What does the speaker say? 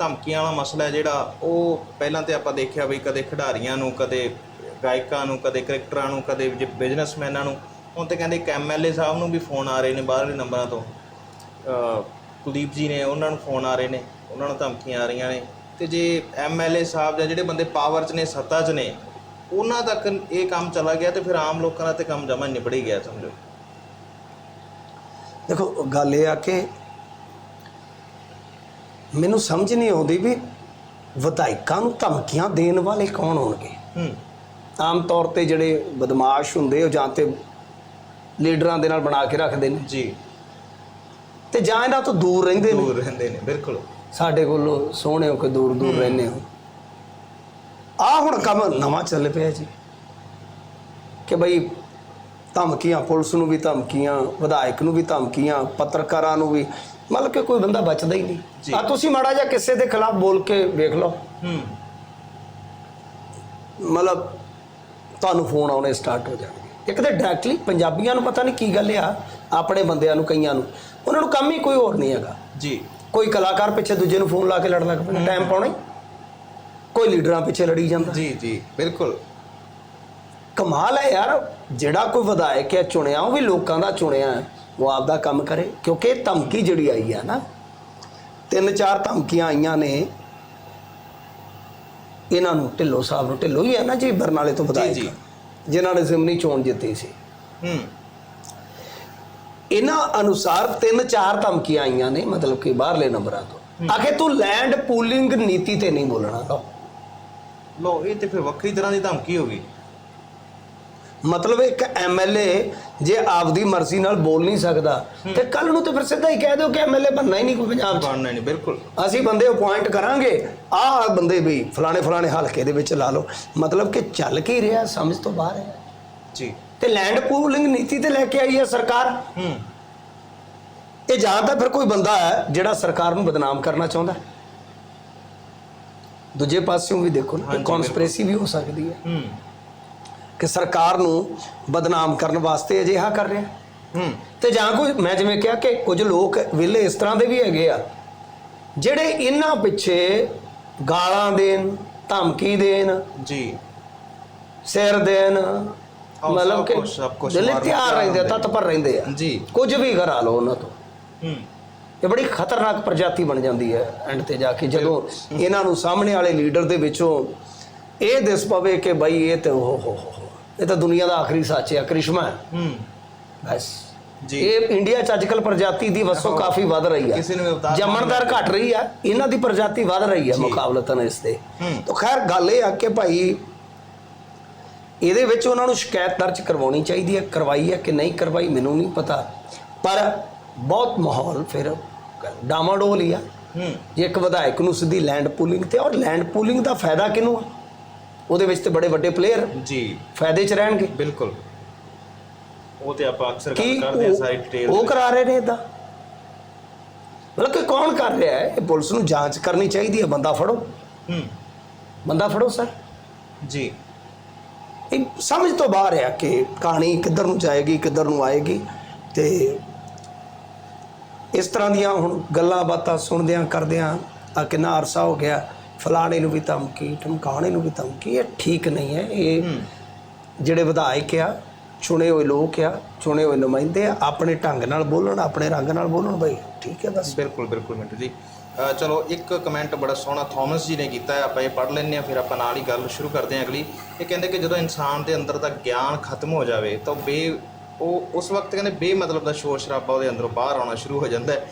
ਧਮਕੀਆਂ ਵਾਲਾ ਮਸਲਾ ਹੈ ਜਿਹੜਾ, ਉਹ ਪਹਿਲਾਂ ਤੇ ਆਪਾਂ ਦੇਖਿਆ ਵੀ ਕਦੇ ਖਿਡਾਰੀਆਂ ਨੂੰ, ਕਦੇ ਗਾਇਕਾਂ ਨੂੰ, ਕਦੇ ਕ੍ਰਿਕਟਰਾਂ ਨੂੰ, ਕਦੇ ਬਿਜ਼ਨਸਮੈਨਾਂ ਨੂੰ, ਹੁਣ ਤੇ ਕਹਿੰਦੇ ਇੱਕ ਐਮਐਲਏ ਸਾਹਿਬ ਨੂੰ ਵੀ ਫੋਨ ਆ ਰਹੇ ਨੇ ਬਾਹਰਲੇ ਨੰਬਰਾਂ ਤੋਂ। ਕੁਲਦੀਪ ਜੀ ਨੇ, ਉਹਨਾਂ ਨੂੰ ਫੋਨ ਆ ਰਹੇ ਨੇ, ਉਹਨਾਂ ਨੂੰ ਧਮਕੀਆਂ ਆ ਰਹੀਆਂ ਨੇ। ਤੇ ਜੇ ਐਮਐਲਏ ਸਾਹਿਬ ਜਾਂ ਜਿਹੜੇ ਬੰਦੇ ਪਾਵਰ 'ਚ ਨੇ, ਸੱਤਾ 'ਚ ਨੇ, ਉਹਨਾਂ ਤੱਕ ਇਹ ਕੰਮ ਚਲਾ ਗਿਆ ਤੇ ਫਿਰ ਆਮ ਲੋਕਾਂ ਦਾ ਤੇ ਕੰਮ ਜਮਾ ਨਿਬੜ ਹੀ ਗਿਆ, ਸਮਝੋ। ਦੇਖੋ, ਗੱਲ ਇਹ ਆ ਕਿ ਮੈਨੂੰ ਸਮਝ ਨਹੀਂ ਆਉਂਦੀ ਵੀ ਵਿਧਾਇਕਾਂ ਨੂੰ ਧਮਕੀਆਂ ਦੇਣ ਵਾਲੇ ਕੌਣ ਹੋਣਗੇ? ਹੂੰ। ਆਮ ਤੌਰ ਤੇ ਜਿਹੜੇ ਬਦਮਾਸ਼ ਹੁੰਦੇ ਉਹ ਜਾਂ ਤੇ ਲੀਡਰਾਂ ਦੇ ਨਾਲ ਬਣਾ ਕੇ ਰੱਖਦੇ ਨੇ। ਜੀ। ਤੇ ਜਾਂ ਇਹਨਾਂ ਤੋਂ ਦੂਰ ਰਹਿੰਦੇ ਨੇ। ਦੂਰ ਰਹਿੰਦੇ ਨੇ ਬਿਲਕੁਲ। ਸਾਡੇ ਕੋਲੋਂ ਸੋਹਣੇ ਹੋ ਕੇ ਦੂਰ ਦੂਰ ਰਹਿੰਦੇ ਹੋ। ਆ ਹੁਣ ਕੰਮ ਨਵਾਂ ਚੱਲ ਪਿਆ ਜੀ। ਕਿ ਬਈ ਧਮਕੀਆਂ ਪੁਲਿਸ ਨੂੰ ਵੀ ਧਮਕੀਆਂ ਵਿਧਾਇਕ ਨੂੰ ਵੀ ਧਮਕੀਆਂ ਪੱਤਰਕਾਰਾਂ ਨੂੰ ਵੀ ਮਤਲਬ ਕਿ ਕੋਈ ਬੰਦਾ ਬਚਦਾ ਹੀ। ਨਹੀਂ। ਆ ਤੁਸੀਂ ਮਾੜਾ ਜਿਹਾ ਕਿਸੇ ਦੇ ਖਿਲਾਫ ਬੋਲ ਕੇ ਵੇਖ ਲਓ। ਹੂੰ। ਮਤਲਬ ਤੁਹਾਨੂੰ ਫੋਨ ਆਉਣੇ ਸਟਾਰਟ ਹੋ ਜਾਣਗੇ। ਇੱਕ ਤਾਂ ਡਾਇਰੈਕਟਲੀ ਪੰਜਾਬੀਆਂ ਨੂੰ ਪਤਾ ਨਹੀਂ ਕੀ ਗੱਲ ਆ ਆਪਣੇ ਬੰਦਿਆਂ ਨੂੰ ਕਈਆਂ ਨੂੰ। ਉਹਨਾਂ ਨੂੰ ਕੰਮ ਹੀ ਕੋਈ ਹੋਰ ਨਹੀਂ ਹੈਗਾ। ਜੀ। ਕੋਈ ਕਲਾਕਾਰ ਪਿੱਛੇ ਦੂਜੇ ਨੂੰ ਫੋਨ ਲਾ ਕੇ ਲੜਨ ਲੱਗ ਪੈਂਦਾ ਟਾਈਮ ਪਾਉਣਾ ਕੋਈ ਲੀਡਰਾਂ ਪਿੱਛੇ ਲੜੀ ਜਾਂਦਾ। ਜੀ ਜੀ ਬਿਲਕੁਲ। ਕਮਾਲ ਹੈ ਯਾਰ ਜਿਹੜਾ ਕੋਈ ਵਿਧਾਇਕ ਹੈ ਚੁਣਿਆ ਉਹ ਵੀ ਲੋਕਾਂ ਦਾ ਚੁਣਿਆ ਹੈ। ਉਹ ਆਪਦਾ ਕੰਮ ਕਰੇ ਕਿਉਂਕਿ ਧਮਕੀ ਜਿਹੜੀ ਆਈ ਹੈ ਨਾ ਤਿੰਨ ਚਾਰ ਧਮਕੀਆਂ ਆਈਆਂ ਨੇ ਇਹਨਾਂ ਨੂੰ ਢਿੱਲੋਂ ਸਾਹਿਬ ਨੂੰ ਢਿੱਲੋਂ ਹੀ ਹੈ ਨਾ ਜੀ ਬਰਨਾਲੇ ਤੋਂ ਵਿਧਾਇਕ। ਜੀ। ਜਿਨ੍ਹਾਂ ਨੇ ਜ਼ਿਮਨੀ ਚੋਣ ਜਿੱਤੀ ਸੀ। ਹੂੰ। ਇਹਨਾਂ ਅਨੁਸਾਰ ਤਿੰਨ ਚਾਰ ਧਮਕੀਆਂ ਆਈਆਂ ਨੇ ਮਤਲਬ ਕਿ ਬਾਹਰਲੇ ਨੰਬਰਾਂ ਤੋਂ। ਆਖੇ ਤੂੰ ਲੈਂਡ ਪੂਲਿੰਗ ਨੀਤੀ ਤੇ ਨਹੀਂ ਬੋਲਣਾ ਲੋ ਇਹ ਤੇ ਫਿਰ ਵੱਖਰੀ ਤਰ੍ਹਾਂ ਦੀ ਧਮਕੀ ਹੋ ਗਈ। ਮਤਲਬ ਇੱਕ ਐਮਐਲਏ ਜੇ ਆਪਦੀ ਮਰਜ਼ੀ ਨਾਲ ਬੋਲ ਨਹੀਂ ਸਕਦਾ ਤੇ ਕੱਲ ਨੂੰ ਤੇ ਫਿਰ ਸਿੱਧਾ ਹੀ ਕਹਿ ਦਿਓ ਕਿ ਐਮਐਲਏ ਬਣਨਾ ਹੀ ਨਹੀਂ ਕੋਈ ਪੰਜਾਬ 'ਚ। ਬਣਨਾ ਨਹੀਂ ਬਿਲਕੁਲ। ਅਸੀਂ ਬੰਦੇ ਅਪਾਇੰਟ ਕਰਾਂਗੇ। ਆਹ ਬੰਦੇ ਵੀ ਫਲਾਣੇ ਫਲਾਣੇ ਹਲਕੇ ਦੇ ਵਿੱਚ ਲਾ ਲਓ। ਮਤਲਬ ਕਿ ਚੱਲ ਕੀ ਰਿਹਾ ਸਮਝ ਤੋਂ ਬਾਹਰ ਹੈ। ਜੀ। ਤੇ ਲੈਂਡ ਪੂਲਿੰਗ ਨੀਤੀ ਤੇ ਲੈ ਕੇ ਆਈ ਹੈ ਸਰਕਾਰ। ਹੂੰ। ਇਹ ਜਾਂ ਤਾਂ ਫਿਰ ਕੋਈ ਬੰਦਾ ਹੈ ਜਿਹੜਾ ਸਰਕਾਰ ਨੂੰ ਬਦਨਾਮ ਕਰਨਾ ਚਾਹੁੰਦਾ ਹੈ। ਦੂਜੇ ਪਾਸਿਓਂ ਵੀ ਦੇਖੋ ਨਾ ਹਾਂਜੀ, ਕਨਸਪੀਰੇਸੀ ਵੀ ਹੋ ਸਕਦੀ ਹੈ। ਹੂੰ। ਕਿ ਸਰਕਾਰ ਨੂੰ ਬਦਨਾਮ ਕਰਨ ਵਾਸਤੇ ਅਜਿਹਾ ਕਰ ਰਿਹਾ। ਹੈ। ਤੇ ਜਾਂ ਕੋਈ ਮੈਂ ਜਿਵੇਂ ਕਿਹਾ ਕਿ ਕੁਝ ਲੋਕ ਵਿਲੇ ਇਸ ਤਰ੍ਹਾਂ ਦੇ ਵੀ ਹੈਗੇ ਆ ਜਿਹੜੇ ਇਹਨਾਂ ਪਿੱਛੇ ਗਾਲਾਂ ਦੇਣ ਧਮਕੀ ਦੇਣ ਜੀ। ਸਿਰ ਦੇਣ ਮਤਲਬ ਕਿ ਸਭ ਦਿਲੇ ਤਿਆਰ ਰਹਿੰਦੇ ਆ, ਹੁੰਦੇ। ਤਤਪਰ ਰਹਿੰਦੇ ਆ। ਜੀ। ਕੁਝ ਵੀ ਕਰਾ ਲਓ ਉਹਨਾਂ ਤੋਂ। ਹੂੰ। ਇਹ ਬੜੀ ਖਤਰਨਾਕ ਪ੍ਰਜਾਤੀ ਬਣ ਜਾਂਦੀ ਹੈ ਐਂਡ ਤੇ ਜਾ ਕੇ ਜਦੋਂ ਇਹਨਾਂ ਨੂੰ ਸਾਹਮਣੇ ਵਾਲੇ ਲੀਡਰ ਦੇ ਵਿੱਚੋਂ ਇਹ ਦਿਸ ਪਵੇ ਕਿ ਬਈ ਇਹ ਤੇ ਉਹ ਹੋ ਹੋ ਹੋ ਇਹ ਤਾਂ ਦੁਨੀਆ ਦਾ ਆਖਰੀ ਸੱਚ ਹੈ ਕ੍ਰਿਸ਼ਮਾ ਹੈ। ਹੂੰ। ਬਸ। ਜੀ। ਇਹ ਇੰਡੀਆ ਚ ਅੱਜਕੱਲ ਪ੍ਰਜਾਤੀ ਦੀ ਵਸੋਂ ਕਾਫੀ ਵੱਧ ਰਹੀ ਹੈ। ਕਿਸੇ ਨੂੰ ਵੀ ਅਵਤਾਰ ਜੰਮਣਦਾਰ ਘਟ ਰਹੀ ਹੈ। ਇਹਨਾਂ ਦੀ ਪ੍ਰਜਾਤੀ ਵੱਧ ਰਹੀ ਹੈ। ਮੁਕਾਬਲਤਨ ਇਸ ਦੇ ਹੂੰ। ਤਾਂ ਖੈਰ ਗੱਲ ਇਹ ਆ ਕਿ ਭਾਈ ਇਹਦੇ ਵਿੱਚ ਉਹਨਾਂ ਨੂੰ ਸ਼ਿਕਾਇਤ ਦਰਜ ਕਰਵਾਉਣੀ ਚਾਹੀਦੀ ਹੈ ਕਰਵਾਈ ਹੈ ਕਿ ਨਹੀਂ ਕਰਵਾਈ ਮੈਨੂੰ ਨਹੀਂ ਪਤਾ। ਪਰ ਬਹੁਤ ਮਾਹੌਲ ਫਿਰ ਡਾਮਾਡੋਲ ਹੀ ਆ। ਹੂੰ। ਜੇ ਇੱਕ ਵਿਧਾਇਕ ਨੂੰ ਸਿੱਧੀ ਲੈਂਡ ਪੂਲਿੰਗ ਤੇ ਔਰ ਲੈਂਡ ਪੂਲਿੰਗ ਦਾ ਫਾਇਦਾ ਕਿਹਨੂੰ ਆ? ਉਹਦੇ ਵਿੱਚ ਤੇ ਬੜੇ ਵੱਡੇ ਪਲੇਅਰ ਜੀ। ਫਾਇਦੇ 'ਚ ਰਹਿਣਗੇ। ਬਿਲਕੁਲ। ਉਹ ਤੇ ਆਪਾਂ ਅਕਸਰ ਗੱਲ ਕਰਦੇ ਆ ਸਾਰੀ ਡਿਟੇਲ ਉਹ ਕਰਾ ਰਹੇ ਨੇ ਇਦਾਂ ਮਤਲਬ ਕਿ ਕੌਣ ਕਰ ਰਿਹਾ ਹੈ? ਇਹ ਪੁਲਿਸ ਨੂੰ ਜਾਂਚ ਕਰਨੀ ਚਾਹੀਦੀ ਹੈ। ਬੰਦਾ ਫੜੋ। ਹੂੰ। ਬੰਦਾ ਫੜੋ ਸਰ। ਜੀ। ਇਹ ਸਮਝ ਤੋਂ ਬਾਹਰ ਹੈ ਕਿ ਕਹਾਣੀ ਕਿੱਧਰ ਨੂੰ ਜਾਏਗੀ ਕਿੱਧਰ ਨੂੰ ਆਏਗੀ ਤੇ ਇਸ ਤਰ੍ਹਾਂ ਦੀਆਂ ਹੁਣ ਗੱਲਾਂ ਬਾਤਾਂ ਸੁਣਦਿਆਂ ਕਰਦਿਆਂ ਆ ਕਿੰਨਾ ਅਰਸਾ ਹੋ ਗਿਆ। ਫਲਾਣੇ ਨੂੰ ਵੀ ਧਮਕੀ ਟਮਕਾਣੇ ਨੂੰ ਵੀ ਧਮਕੀ ਇਹ ਠੀਕ ਨਹੀਂ ਹੈ। ਇਹ ਜਿਹੜੇ ਵਿਧਾਇਕ ਆ ਚੁਣੇ ਹੋਏ ਲੋਕ ਆ ਚੁਣੇ ਹੋਏ ਨੁਮਾਇੰਦੇ ਆ ਆਪਣੇ ਢੰਗ ਨਾਲ ਬੋਲਣ ਆਪਣੇ ਰੰਗ ਨਾਲ ਬੋਲਣ ਬਈ ਠੀਕ ਹੈ ਬਸ ਬਿਲਕੁਲ ਬਿਲਕੁਲ ਮਿੰਟੂ ਜੀ। ਚਲੋ ਇੱਕ ਕਮੈਂਟ ਬੜਾ ਸੋਹਣਾ ਥਾਮਸ ਜੀ ਨੇ ਕੀਤਾ ਹੈ ਆਪਾਂ ਇਹ ਪੜ੍ਹ ਲੈਂਦੇ ਹਾਂ ਫਿਰ ਆਪਾਂ ਨਾਲ ਹੀ ਗੱਲ ਸ਼ੁਰੂ ਕਰਦੇ ਹਾਂ ਅਗਲੀ। ਇਹ ਕਹਿੰਦੇ ਕਿ ਜਦੋਂ ਇਨਸਾਨ ਦੇ ਅੰਦਰ ਦਾ ਗਿਆਨ ਖਤਮ ਹੋ ਜਾਵੇ ਤਾਂ ਬੇ ਉਹ ਉਸ ਵਕਤ ਕਹਿੰਦੇ ਬੇਮਤਲਬ ਦਾ ਸ਼ੋਰ ਸ਼ਰਾਬਾ ਉਹਦੇ ਅੰਦਰੋਂ ਬਾਹਰ ਆਉਣਾ ਸ਼ੁਰੂ ਹੋ ਜਾਂਦਾ ਹੈ।